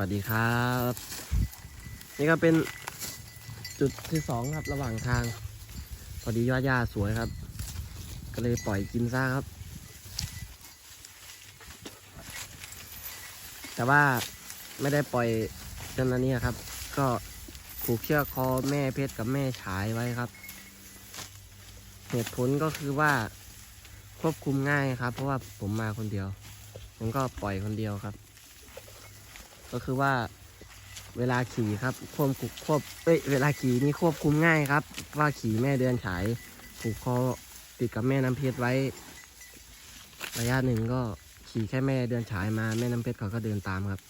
วัสดีครับ นี่ก็เป็นจุดที่สองครับระหว่างทาง พอดียอดหญ้าสวยครับ ก็เลยปล่อยกินซะครับ แต่ว่าไม่ได้ปล่อยจนอันนี้ครับ ก็ผูกเชือกคอแม่เพชรกับแม่ฉายไว้ครับ เหตุผลก็คือว่าควบคุมง่ายครับ เพราะว่าผมมาคนเดียวผมก็ปล่อยคนเดียวครับ ก็คือว่าเวลาขี่ครับควบคุมควบเอ้ยเวลาขี่นี่ควบคุมง่ายครับ ว่าขี่แม่เดือนฉายผูกคอติดกับแม่น้ำเพชรไว้ ระยะหนึ่งก็ขี่แค่แม่เดือนฉายมาแม่น้ำเพชรเขาก็เดินตามครับ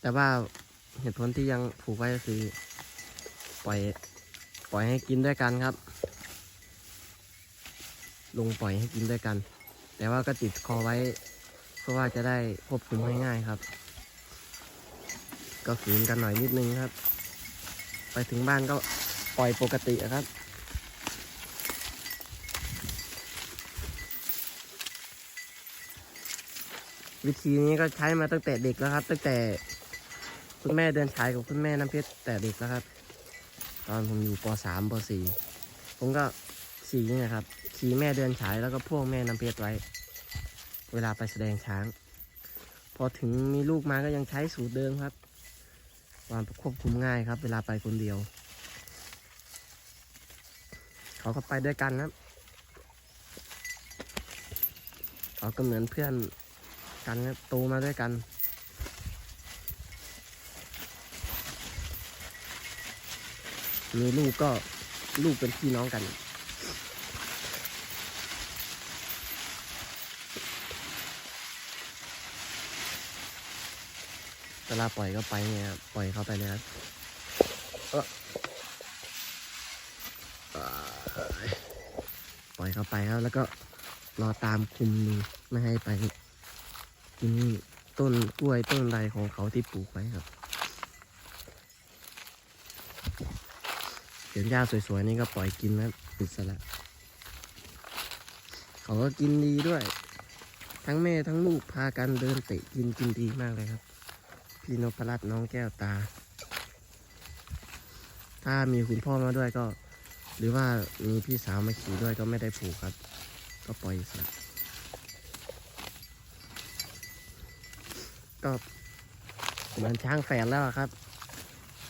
แต่ว่าเหตุผลที่ยังผูกไว้ก็คือ ปล่อย ปล่อยให้กินด้วยกันครับ ลงปล่อยให้กินด้วยกัน แต่ว่าก็ติดคอไว้เพื่อว่าจะได้ควบคุมง่ายๆครับ ก็ขืนกันหน่อยนิดนึงครับ ไปถึงบ้านก็ปล่อยปกติครับวิธีนี้ก็ใช้มาตั้งแต่เด็กแล้วครับ ตั้งแต่คุณแม่เดินชายกับคุณแม่น้ำเพชรแต่เด็กแล้วครับ ตอนผมอยู่ป .3 ป .4 ผมก็ขี่นี่นะครับ ขี่แม่เดินฉายแล้วก็พ่วงแม่น้ำเพชรไว้ เวลาไปแสดงช้าง พอถึงมีลูกมาก็ยังใช้สูตรเดิมครับความควบคุมง่ายครับ เวลาไปคนเดียว เขาก็ไปด้วยกันครับเขาก็เหมือนเพื่อนกันครับโตมาด้วยกันมีลูกก็ลูกเป็นพี่น้องกัน เวลาปล่อยก็ไปเนี่ยปล่อยเข้าไปเลยครับปล่อยเข้าไปครับ แล้วก็รอตามคุมดูไม่ให้ไปกินต้นกล้วยต้นใดของเขาที่ปลูกไว้ครับเห็นหญ้าสวยๆนี่ก็ปล่อยกินแล้วปิดซะละเขาก็กินดีด้วย ทั้งแม่ทั้งลูกพากันเดินเตะกินกินดีมากเลยครับ พี่นพรัตน์น้องแก้วตา ถ้ามีคุณพ่อมาด้วยก็ หรือว่ามีพี่สาวมาขี่ด้วยก็ไม่ได้ผูกครับ ก็ปล่อยอิสระก็เหมือนช้างแฝดแล้วครับ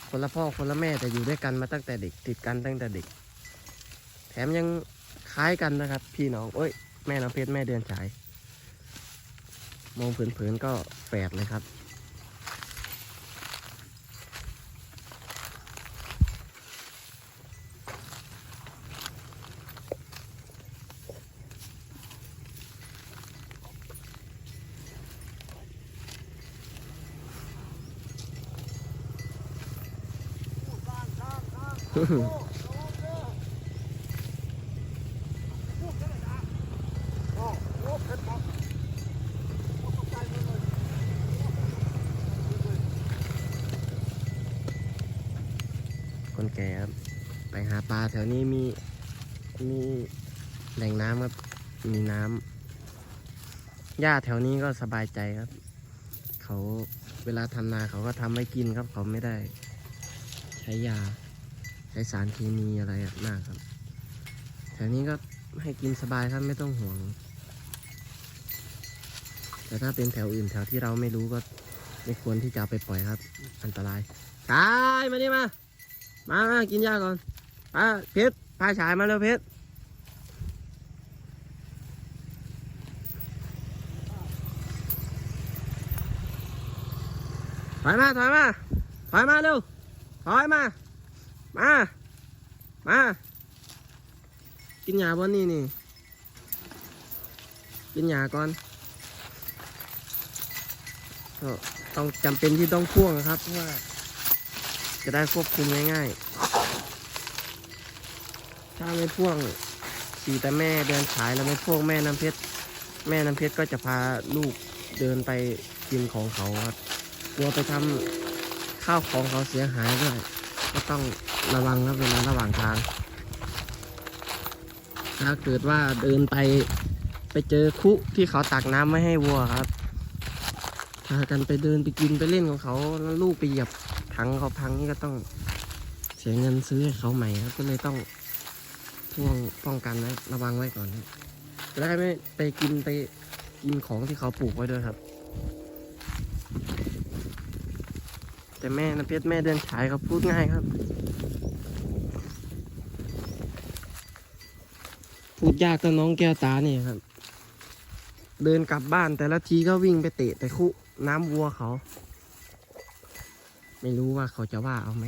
คนละพ่อคนละแม่แต่อยู่ด้วยกันมาตั้งแต่เด็ก ติดกันตั้งแต่เด็ก แถมยังคล้ายกันนะครับ พี่น้องเอ้ย แม่น้ำเพชรแม่เดือนฉาย มองเผินๆก็แฝดเลยครับ คนแก่ครับ ไปหาปลาแถวนี้มี มีแหล่งน้ำครับ มีน้ำหญ้าแถวนี้ก็สบายใจครับ เขาเวลาทำนาเขาก็ทำไว้กินครับ เขาไม่ได้ ใช้ยา ช้สารเคมีอะไรมากครับแถวนี้ก็ให้กินสบายครับไม่ต้องห่วง แต่ถ้าเป็นแถวอื่นแถวที่เราไม่รู้ก็ไม่ควรที่จะไปปล่อยครับ อันตรายตายมาดิมา มามากินยาก่อนอะเพชรพาฉายมาเร็วเพชรถอยมาถอยมาถอยมาเร็วถอยมา มา มา กินยาบนนี่นี่ กินยาก่อนต้องจำเป็นที่ต้องพ่วงนะครับเพราะว่าจะได้ควบคุมง่ายๆ ถ้าไม่พ่วงขี่แต่แม่เดินฉายแล้วไม่พ่วงแม่น้ำเพชร แม่น้ำเพชรก็จะพาลูกเดินไปกินของเขาครับกลัวไปทำข้าวของเขาเสียหายด้วย ก็ต้องระวังครับเวลาระหว่างทาง ถ้าเกิดว่าเดินไปไปเจอคุที่เขาตักน้ำไม่ให้วัวครับพากันไปเดินไปกินไปเล่นของเขาแล้วลูกไปเหยียบถังเขาพังนี่ก็ต้องเสียเงินซื้อให้เขาใหม่ครับก็เลยต้องพ่วงป้องกันไว้ระวังไว้ก่อนครับแล้วไม่ไปกินไปกินของที่เขาปลูกไว้ด้วยครับ แต่แม่นะเพชรแม่เดินฉายเขาพูดง่ายครับ พูดยากก็น้องแก้วตาเนี่ยครับ เดินกลับบ้านแต่ละทีก็วิ่งไปเตะแต่คุน้ำวัวเขา ไม่รู้ว่าเขาจะว่าเอาไหม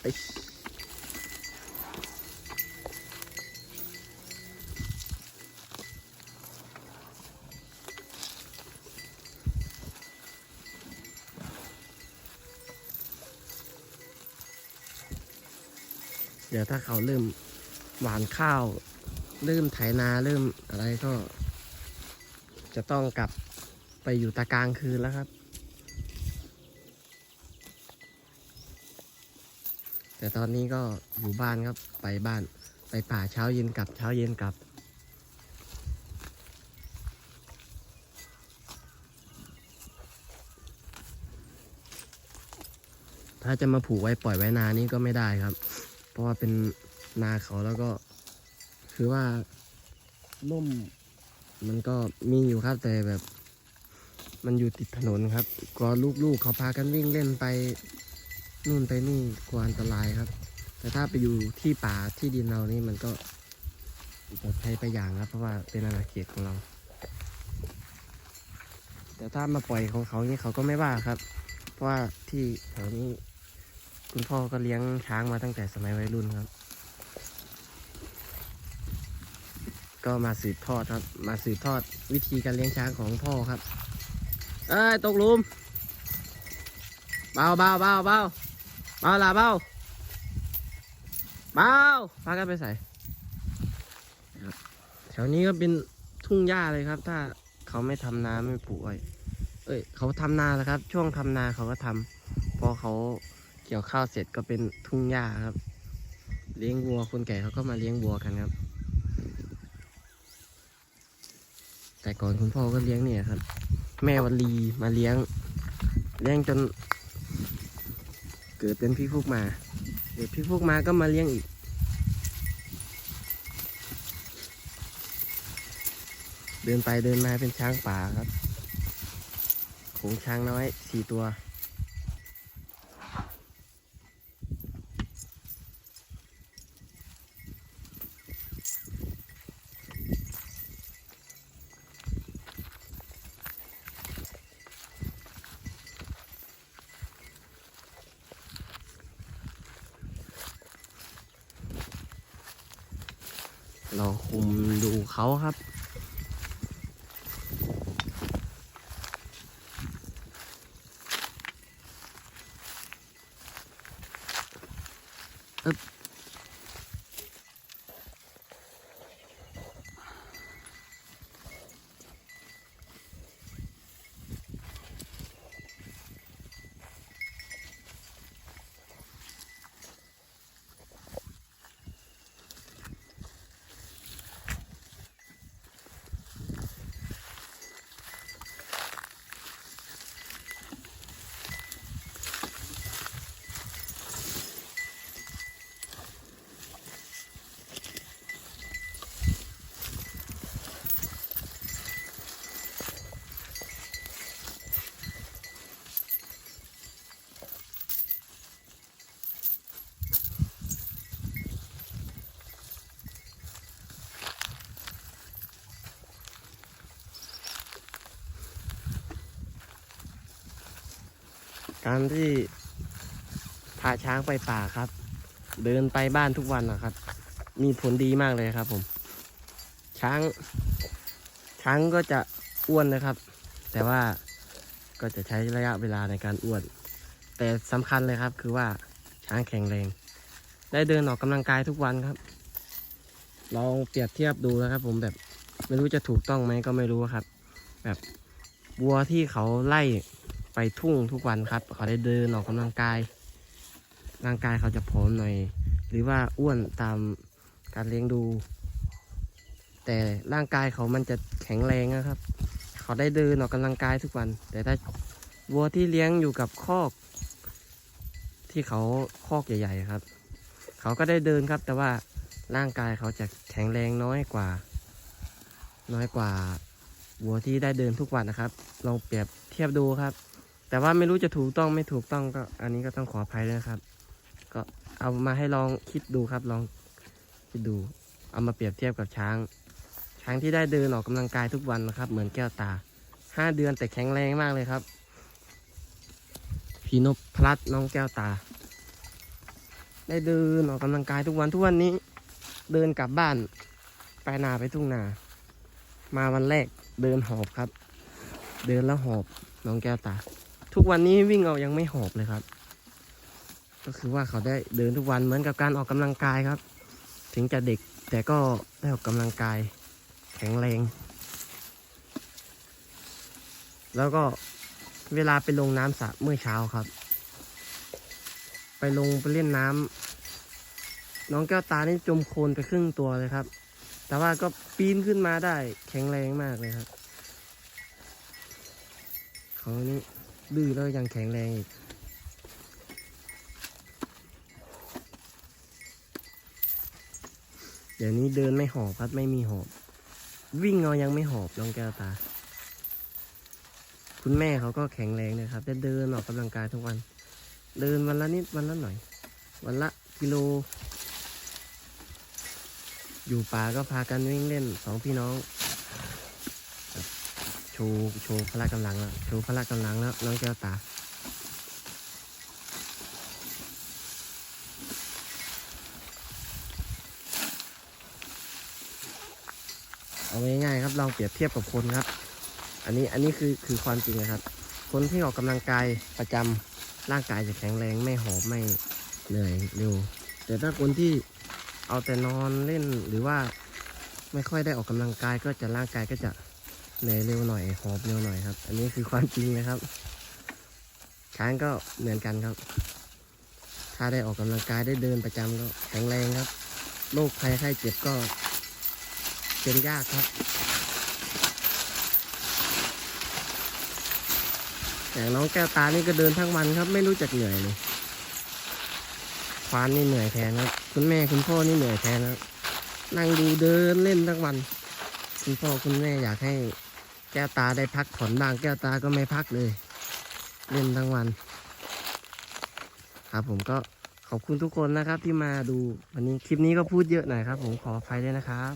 ไดี๋ยวถ้าเขาเริ่มหวานข้าว เริ่มไถนาเริ่มอะไรก็ จะต้องกลับไปอยู่ตะกลางคืนแล้วครับ แต่ตอนนี้ก็อยู่บ้านครับไปบ้านไปป่าเช้าเย็นกลับเช้าเย็นกลับถ้าจะมาผูกไว้ปล่อยไว้นานี่ก็ไม่ได้ครับ เพราะว่าเป็นนาเขาแล้วก็ คือว่าล่มมันก็มีอยู่ครับแต่แบบ มันอยู่ติดถนนครับกลัวลูกๆเขาพากันวิ่งเล่นไปนู่นไปนี่กลัวอันตรายครับ แต่ถ้าไปอยู่ที่ป่าที่ดินเรานี่มันก็ปลอดภัยไปอย่างครับ เพราะว่าเป็นอาณาเขตของเรา แต่ถ้ามาปล่อยของเขานี่เขาก็ไม่ว่าครับ เพราะว่าที่แถวนี้ คุณพ่อก็เลี้ยงช้างมาตั้งแต่สมัยวัยรุ่นครับ ก็มาสืบทอดครับ มาสืบทอดวิธีการเลี้ยงช้างของพ่อครับ เอ้ยตกหลุมเบาเบาเบาเบาเบาละเบาเบาพากันไปใส่แถวนี้ก็เป็นทุ่งหญ้าเลยครับ ถ้าเขาไม่ทำนาไม่ปลูกไว้เอ้ย เขาทำนาแล้วครับ ช่วงทำนาเขาก็ทำพอเขา เกี่ยวข้าวเสร็จก็เป็นทุ่งหญ้าครับ เลี้ยงวัวคนแก่เขาก็มาเลี้ยงวัวกันครับ แต่ก่อนคุณพ่อก็เลี้ยงเนี่ยครับ แม่วันลีมาเลี้ยง เลี้ยงจน เกิดเป็นพี่พุกมา เด็กพี่พุกมาก็มาเลี้ยงอีกเดินไปเดินมาเป็นช้างป่าครับฝูงช้างน้อยสี่ตัว เราคุมดูเขาครับ การที่พาช้างไปป่าครับ เดินไปบ้านทุกวันนะครับ มีผลดีมากเลยครับ ผม ช้าง ช้างก็จะอ้วนนะครับ แต่ว่าก็จะใช้ระยะเวลาในการอ้วน แต่สำคัญเลยครับ คือว่าช้างแข็งแรง ได้เดินออกกำลังกายทุกวันครับลองเปรียบเทียบดูนะครับ ผมแบบไม่รู้จะถูกต้องไหมก็ไม่รู้ครับ แบบวัวที่เขาไล่ ไปทุ่งทุกวันครับ เขาได้เดินออกกำลังกาย ร่างกายเขาจะผอมหน่อย หรือว่าอ้วนตามการเลี้ยงดู แต่ร่างกายเขามันจะแข็งแรงนะครับ เขาได้เดินออกกำลังกายทุกวัน แต่ถ้าวัวที่เลี้ยงอยู่กับคอก ที่เขาคอกใหญ่ๆครับ เขาก็ได้เดินครับ แต่ว่าร่างกายเขาจะแข็งแรงน้อยกว่า น้อยกว่าวัวที่ได้เดินทุกวันนะครับ ลองเปรียบเทียบดูครับ แต่ว่าไม่รู้จะถูกต้องไม่ถูกต้องก็ อันนี้ก็ต้องขออภัยด้วยนะครับ ก็เอามาให้ลองคิดดูครับ ลองคิดดู เอามาเปรียบเทียบกับช้าง ช้างที่ได้เดินออกกำลังกายทุกวันนะครับ เหมือนแก้วตาห้าเดือนแต่แข็งแรงมากเลยครับพีนพพลัดน้องแก้วตา ได้เดินออกกำลังกายทุกวันทุกวันนี้ เดินกลับบ้านไปนาไปทุ่งนา มาวันแรกเดินหอบครับ เดินแล้วหอบน้องแก้วตา ทุกวันนี้วิ่งเอายังไม่หอบเลยครับ ก็คือว่าเขาได้เดินทุกวันเหมือนกับการออกกำลังกายครับ ถึงจะเด็กแต่ก็ได้ออกกำลังกาย แข็งแรง แล้วก็เวลาไปลงน้ำสระเมื่อเช้าครับ ไปลงไปเล่นน้ำน้องแก้วตานี่จมโคลนไปครึ่งตัวเลยครับ แต่ว่าก็ปีนขึ้นมาได้แข็งแรงมากเลยครับเขานี่ ดื้อแล้วยังแข็งแรงอีก เดี๋ยวนี้เดินไม่หอบครับไม่มีหอบ วิ่งเอายังไม่หอบน้องแก้วตา คุณแม่เขาก็แข็งแรงนะครับจะเดินออกกำลังกายทุกวัน เดินวันละนิดวันละหน่อย วันละกิโล อยู่ป่าก็พากันวิ่งเล่นสองพี่น้อง โชว์โชว์พละกำลังแล้วโชว์พละกำลังแล้วน้องแก้วตาเอาง่ายๆครับลองเปรียบเทียบกับคนครับ อันนี้อันนี้คือคือความจริงนะครับ คนที่ออกกำลังกายประจำร่างกายจะแข็งแรงไม่หอบไม่เหนื่อยเร็ว แต่ถ้าคนที่เอาแต่นอนเล่นหรือว่าไม่ค่อยได้ออกกำลังกายก็จะร่างกายก็จะ เหนื่อยเร็วหน่อยหอบเร็วหน่อยครับ อันนี้คือความจริงนะครับ ช้างก็เหมือนกันครับ ถ้าได้ออกกำลังกายได้เดินประจำก็แข็งแรงครับโรคภัยไข้เจ็บก็เป็นยากครับอย่างน้องแก้วตานี่ก็เดินทั้งวันครับ ไม่รู้จักเหนื่อยเลยควานนี่เหนื่อยแทนครับ คุณแม่คุณพ่อนี่เหนื่อยแทนครับนั่งดูเดินเล่นทั้งวัน คุณพ่อคุณแม่อยากให้ แก้วตาได้พักผ่อนบ้างแก้วตาก็ไม่พักเลย เล่นทั้งวัน ครับผมก็ขอบคุณทุกคนนะครับที่มาดู วันนี้คลิปนี้ก็พูดเยอะหน่อยครับ ผมขออภัยด้วยนะครับ